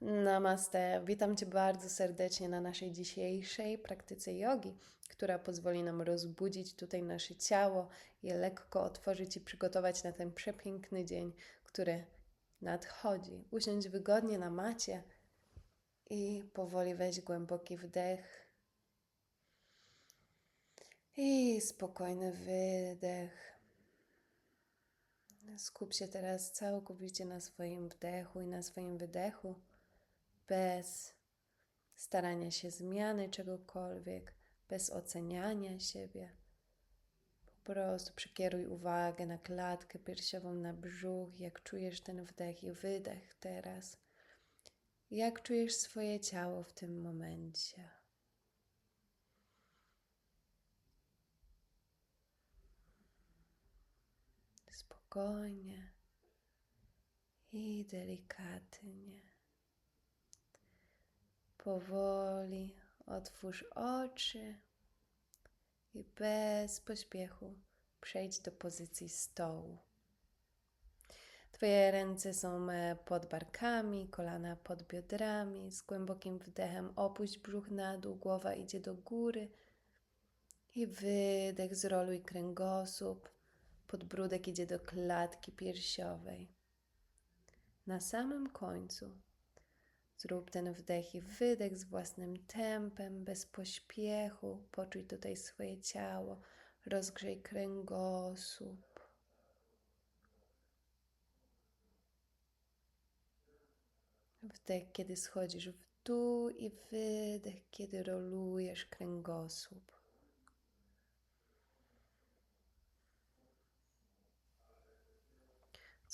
Namaste. Witam Cię bardzo serdecznie na naszej dzisiejszej praktyce jogi, która pozwoli nam rozbudzić tutaj nasze ciało, je lekko otworzyć i przygotować na ten przepiękny dzień, który nadchodzi. Usiądź wygodnie na macie i powoli weź głęboki wdech i spokojny wydech. Skup się teraz całkowicie na swoim wdechu i na swoim wydechu, bez starania się zmiany czegokolwiek, bez oceniania siebie. Po prostu przykieruj uwagę na klatkę piersiową, na brzuch, jak czujesz ten wdech i wydech teraz. Jak czujesz swoje ciało w tym momencie? spokojnie i delikatnie. Powoli otwórz oczy i bez pośpiechu przejdź do pozycji stołu. Twoje ręce są e, pod barkami, kolana pod biodrami. Z głębokim wdechem opuść brzuch na dół, głowa idzie do góry. I wydech, zroluj kręgosłup podbródek idzie do klatki piersiowej. Na samym końcu zrób ten wdech i wydech z własnym tempem, bez pośpiechu. Poczuj tutaj swoje ciało, rozgrzej kręgosłup. Wdech, kiedy schodzisz w dół i wydech, kiedy rolujesz kręgosłup.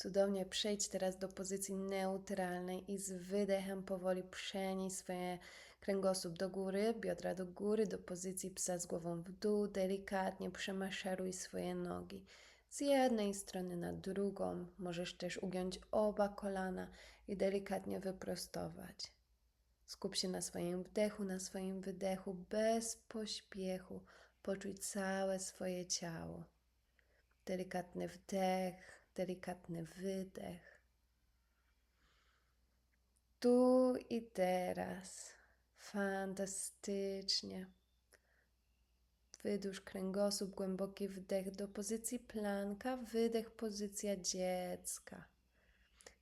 Cudownie przejdź teraz do pozycji neutralnej i z wydechem powoli przenieś swoje kręgosłup do góry, biodra do góry, do pozycji psa z głową w dół. Delikatnie przemaszeruj swoje nogi z jednej strony na drugą. Możesz też ugiąć oba kolana i delikatnie wyprostować. Skup się na swoim wdechu, na swoim wydechu, bez pośpiechu. Poczuj całe swoje ciało. Delikatny wdech, delikatny wydech. Tu i teraz. Fantastycznie. Wydłuż kręgosłup, głęboki wdech do pozycji planka, wydech pozycja dziecka.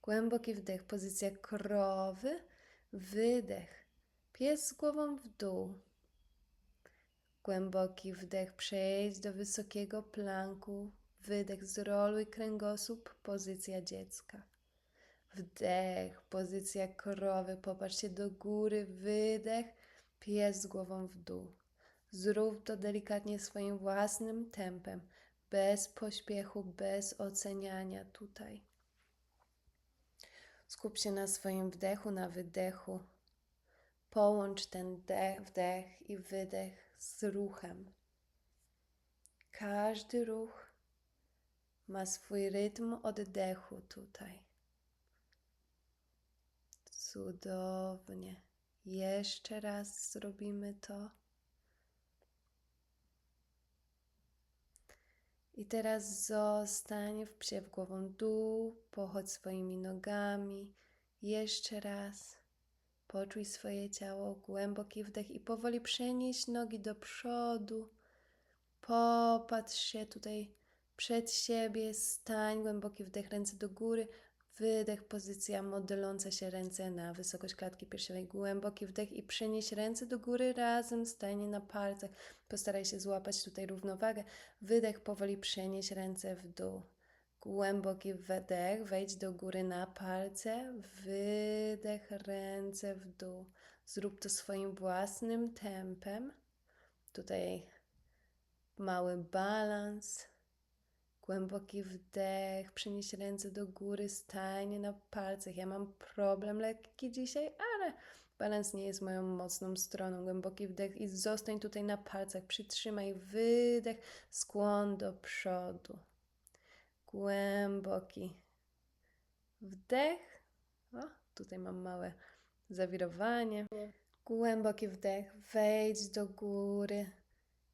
Głęboki wdech, pozycja krowy, wydech. Pies z głową w dół. Głęboki wdech, przejdź do wysokiego planku, Wydech, zroluj kręgosłup, pozycja dziecka. Wdech, pozycja krowy, popatrzcie do góry, wydech, pies z głową w dół. Zrób to delikatnie swoim własnym tempem, bez pośpiechu, bez oceniania tutaj. Skup się na swoim wdechu, na wydechu. Połącz ten dech, wdech i wydech z ruchem. Każdy ruch ma swój rytm oddechu tutaj. Cudownie. Jeszcze raz zrobimy to. I teraz zostań w psie w głową dół, pochodź swoimi nogami. Jeszcze raz. Poczuj swoje ciało, głęboki wdech i powoli przenieś nogi do przodu. Popatrz się tutaj przed siebie, stań, głęboki wdech, ręce do góry, wydech, pozycja modeląca się ręce na wysokość klatki piersiowej, głęboki wdech i przenieś ręce do góry razem, stajnie na palcach, postaraj się złapać tutaj równowagę, wydech, powoli przenieś ręce w dół. Głęboki wdech, wejdź do góry na palce, wydech, ręce w dół. Zrób to swoim własnym tempem. Tutaj mały balans. Głęboki wdech, przenieś ręce do góry, stajnie na palcach. Ja mam problem lekki dzisiaj, ale balans nie jest moją mocną stroną. Głęboki wdech i zostań tutaj na palcach. Przytrzymaj wydech, skłon do przodu. Głęboki wdech. O, tutaj mam małe zawirowanie. Głęboki wdech, wejdź do góry.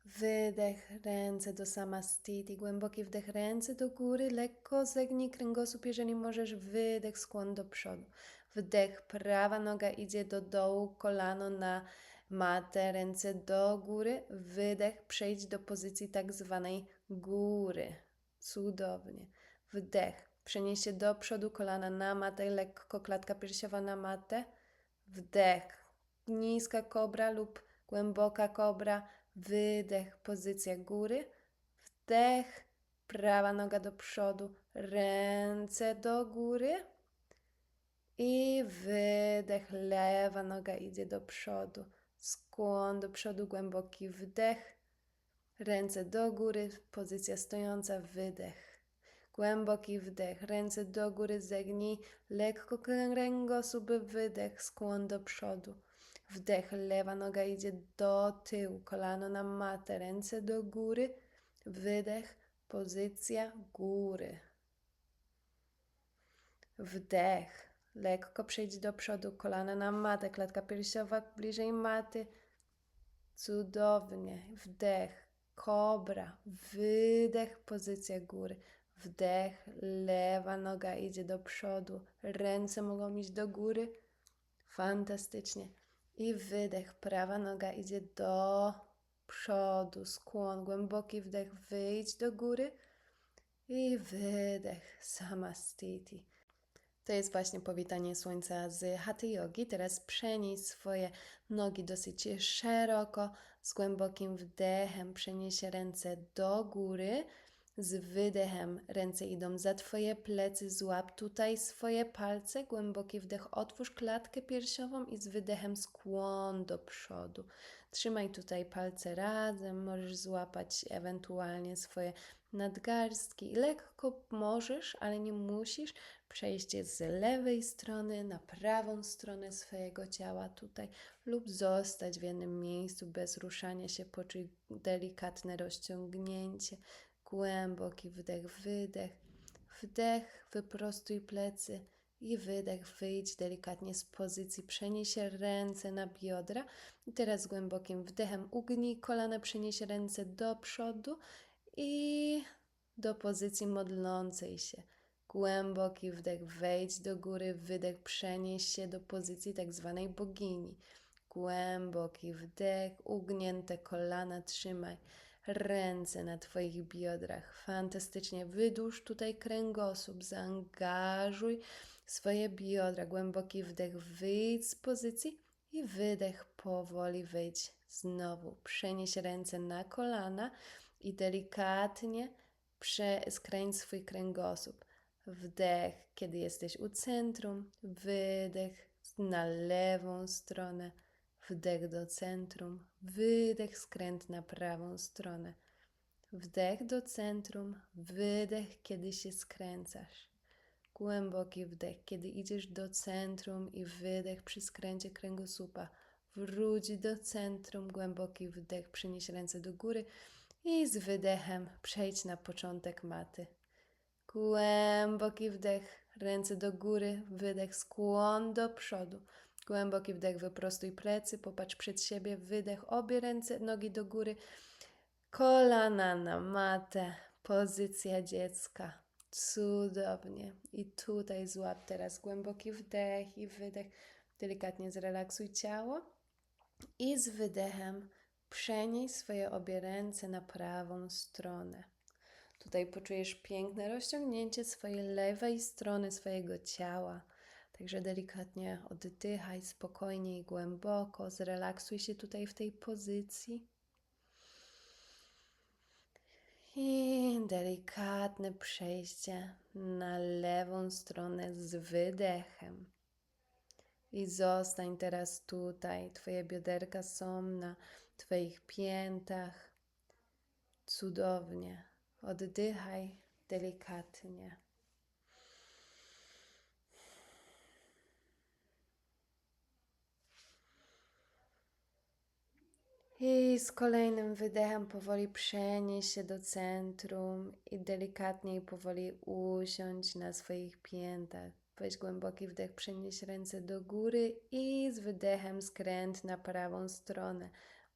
Wydech, ręce do samastiti, głęboki wdech, ręce do góry, lekko zegnij kręgosłup, jeżeli możesz, wydech, skłon do przodu. Wdech, prawa noga idzie do dołu, kolano na matę, ręce do góry. Wydech, przejdź do pozycji tak zwanej góry. Cudownie. Wdech, przenieś się do przodu, kolana na matę, lekko klatka piersiowa na matę. Wdech, niska kobra lub głęboka kobra. Wydech, pozycja góry. Wdech, prawa noga do przodu, ręce do góry. I wydech, lewa noga idzie do przodu. Skłon do przodu, głęboki wdech. Ręce do góry, pozycja stojąca, wydech. Głęboki wdech, ręce do góry, zegnij, lekko kręgosłup, wydech, skłon do przodu. Wdech, lewa noga idzie do tyłu, kolano na matę, ręce do góry, wydech, pozycja góry. Wdech, lekko przejdź do przodu, kolana na matę, klatka piersiowa bliżej maty. Cudownie. Wdech, kobra, wydech, pozycja góry. Wdech, lewa noga idzie do przodu, ręce mogą iść do góry. Fantastycznie. I wydech, prawa noga idzie do przodu, skłon, głęboki wdech, wyjdź do góry. I wydech, samastiti. To jest właśnie powitanie słońca z Hatha Yogi. Teraz przenieś swoje nogi dosyć szeroko, z głębokim wdechem przenieś ręce do góry. Z wydechem. Ręce idą za Twoje plecy, złap tutaj swoje palce, głęboki wdech, otwórz klatkę piersiową i z wydechem skłon do przodu. Trzymaj tutaj palce razem, możesz złapać ewentualnie swoje nadgarstki. Lekko możesz, ale nie musisz. Przejść z lewej strony na prawą stronę swojego ciała tutaj lub zostać w jednym miejscu bez ruszania się, poczuj delikatne rozciągnięcie, głęboki wdech, wydech, wdech, wyprostuj plecy i wydech, wyjdź delikatnie z pozycji, przenieś ręce na biodra i teraz głębokim wdechem ugnij kolana, przenieś ręce do przodu i do pozycji modlącej się. Głęboki wdech, wejdź do góry, wydech, przenieś się do pozycji tak zwanej bogini. Głęboki wdech, ugnięte kolana trzymaj, ręce na Twoich biodrach. Fantastycznie, wydłuż tutaj kręgosłup, zaangażuj swoje biodra. Głęboki wdech, wyjdź z pozycji i wydech, powoli wyjdź znowu. Przenieś ręce na kolana i delikatnie skręć swój kręgosłup. Wdech, kiedy jesteś u centrum, wydech na lewą stronę, wdech do centrum, wydech, skręt na prawą stronę. Wdech do centrum, wydech, kiedy się skręcasz. Głęboki wdech, kiedy idziesz do centrum i wydech przy skręcie kręgosłupa. Wróć do centrum, głęboki wdech, przynieś ręce do góry i z wydechem przejdź na początek maty. Głęboki wdech, ręce do góry, wydech, skłon do przodu. Głęboki wdech, wyprostuj plecy, popatrz przed siebie, wydech, obie ręce, nogi do góry, kolana na matę, pozycja dziecka. Cudownie. I tutaj złap teraz głęboki wdech i wydech. Delikatnie zrelaksuj ciało i z wydechem przenieś swoje obie ręce na prawą stronę. Tutaj poczujesz piękne rozciągnięcie swojej lewej strony swojego ciała. Także delikatnie oddychaj spokojnie i głęboko, zrelaksuj się tutaj w tej pozycji. I delikatne przejście na lewą stronę z wydechem. I zostań teraz tutaj. Twoje bioderka są na Twoich piętach. Cudownie. Oddychaj delikatnie. I z kolejnym wydechem powoli przenieś się do centrum i delikatnie i powoli usiądź na swoich piętach. Weź głęboki wdech, przenieś ręce do góry i z wydechem skręt na prawą stronę.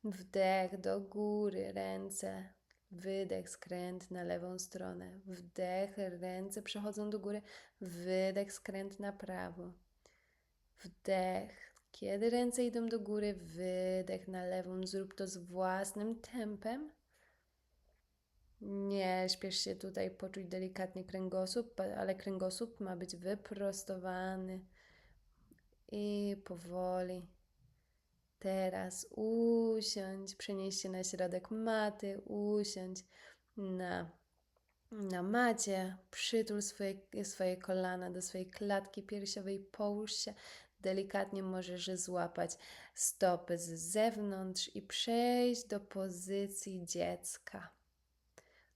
Wdech do góry, ręce, wydech, skręt na lewą stronę. Wdech, ręce przechodzą do góry, wydech, skręt na prawo. Wdech. Kiedy ręce idą do góry, wydech na lewą. Zrób to z własnym tempem. Nie śpiesz się tutaj poczuć delikatnie kręgosłup, ale kręgosłup ma być wyprostowany. I powoli. Teraz usiądź, przenieś się na środek maty, usiądź na, na macie, przytul swoje, swoje kolana do swojej klatki piersiowej, połóż się, delikatnie możesz złapać stopy z zewnątrz i przejść do pozycji dziecka.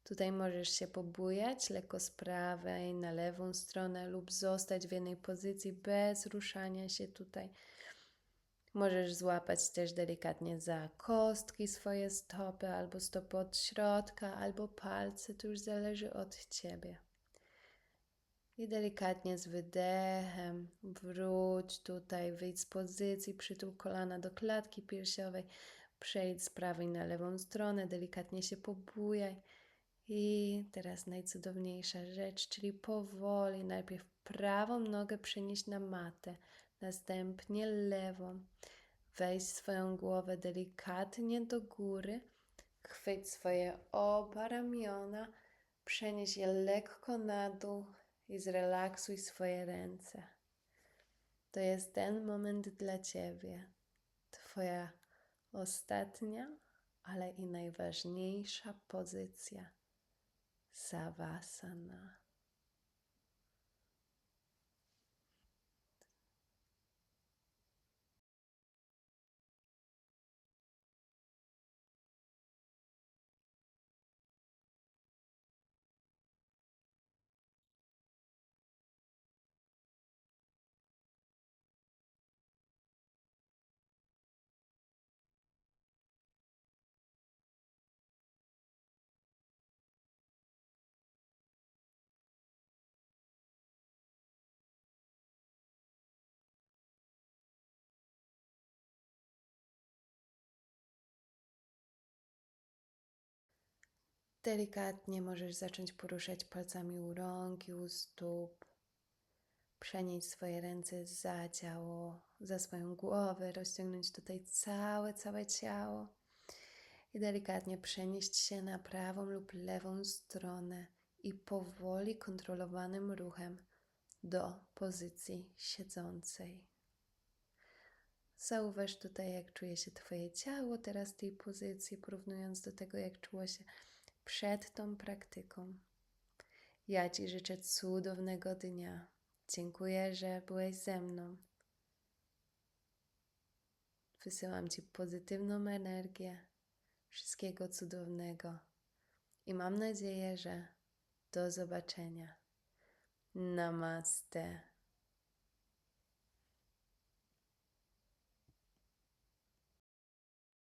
Tutaj możesz się pobujać lekko z prawej na lewą stronę lub zostać w jednej pozycji bez ruszania się tutaj. Możesz złapać też delikatnie za kostki swoje stopy, albo stopy od środka, albo palce, to już zależy od ciebie. I delikatnie z wydechem wróć tutaj, wyjdź z pozycji, przytul kolana do klatki piersiowej, przejdź z prawej na lewą stronę, delikatnie się pobujaj. I teraz najcudowniejsza rzecz, czyli powoli najpierw prawą nogę przenieść na matę, następnie lewą. Weź swoją głowę delikatnie do góry, chwyć swoje oba ramiona, przenieś je lekko na dół i zrelaksuj swoje ręce. To jest ten moment dla Ciebie, Twoja ostatnia, ale i najważniejsza pozycja. Savasana. Delikatnie możesz zacząć poruszać palcami u rąk i u stóp. Przenieść swoje ręce za ciało, za swoją głowę, rozciągnąć tutaj całe, całe ciało i delikatnie przenieść się na prawą lub lewą stronę i powoli, kontrolowanym ruchem do pozycji siedzącej. Zauważ tutaj, jak czuje się Twoje ciało teraz w tej pozycji, porównując do tego, jak czuło się przed tą praktyką. Ja Ci życzę cudownego dnia. Dziękuję, że byłeś ze mną. Wysyłam Ci pozytywną energię, wszystkiego cudownego i mam nadzieję, że do zobaczenia. Namaste.